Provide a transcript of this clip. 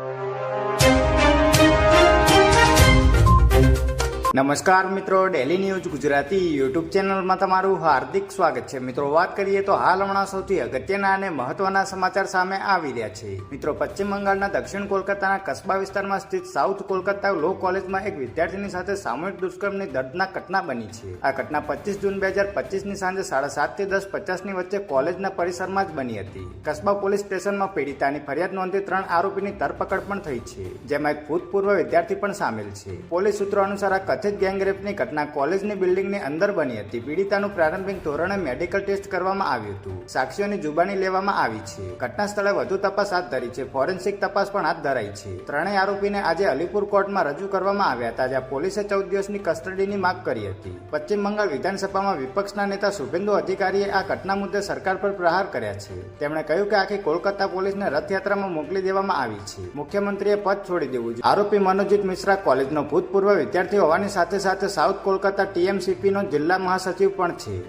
you. નમસ્કાર મિત્રો daily news Gujarati YouTube ચેનલમાં તમારું હાર્દિક સ્વાગત છે. મિત્રો, વાત કરીએ તો હાલ હમણાં સૌથી અગત્યના અને મહત્વના સમાચાર સામે આવી રહ્યા છે. મિત્રો, પશ્ચિમ બંગાળના દક્ષિણ કોલકાતાના કસ્બા વિસ્તારમાં સ્થિત સાઉથ કોલકાતા લો કોલેજમાં એક વિદ્યાર્થીની સાથે સામૂહિક દુષ્કર્મની દર્દનાક ઘટના બની છે. આ ઘટના પચીસ જૂન બે હજાર પચીસની સાંજે સાડા સાતથી દસ પચાસની વચ્ચે કોલેજના પરિસરમાં જ બની હતી. કસ્બા પોલીસ સ્ટેશનમાં પીડિતાની ફરિયાદ નોંધી ત્રણ આરોપીની ધરપકડ પણ થઈ છે, જેમાં એક ભૂતપૂર્વ વિદ્યાર્થી પણ સામેલ છે. પોલીસ સૂત્રો અનુસાર આ કથિત ગેંગરેપની ઘટના કોલેજની બિલ્ડિંગની અંદર બની હતી. પીડિતાનું પ્રારંભિક ધોરણે મેડિકલ ટેસ્ટ કરવામાં આવ્યું હતું. સાક્ષીઓની જુબાની લેવામાં આવી છે. ઘટના સ્થળે વધુ તપાસ હાથ ધરી છે. ફોરેન્સિક તપાસ પણ હાથ ધરાઈ છે. ત્રણેય આરોપીને આજે અલીપુર કોર્ટમાં રજૂ કરવામાં આવ્યા હતા, જ્યાં પોલીસે ચૌદ દિવસની કસ્ટડીની માંગ કરી હતી. પશ્ચિમ બંગાળ વિધાનસભામાં વિપક્ષના નેતા શુભેન્દુ અધિકારીએ આ ઘટના મુદ્દે સરકાર પર પ્રહાર કર્યા છે. તેમણે કહ્યું કે આખી કોલકાતા પોલીસને રથયાત્રામાં મોકલી દેવામાં આવી છે. મુખ્યમંત્રીએ પદ છોડી દેવું જોઈએ. આરોપી મનોજીત મિશ્રા કોલેજનો ભૂતપૂર્વ વિદ્યાર્થી હોવાની સાથે સાથે સાઉથ કોલકાતા ટીએમસીપીનો જિલ્લા મહાસચિવ પણ છે.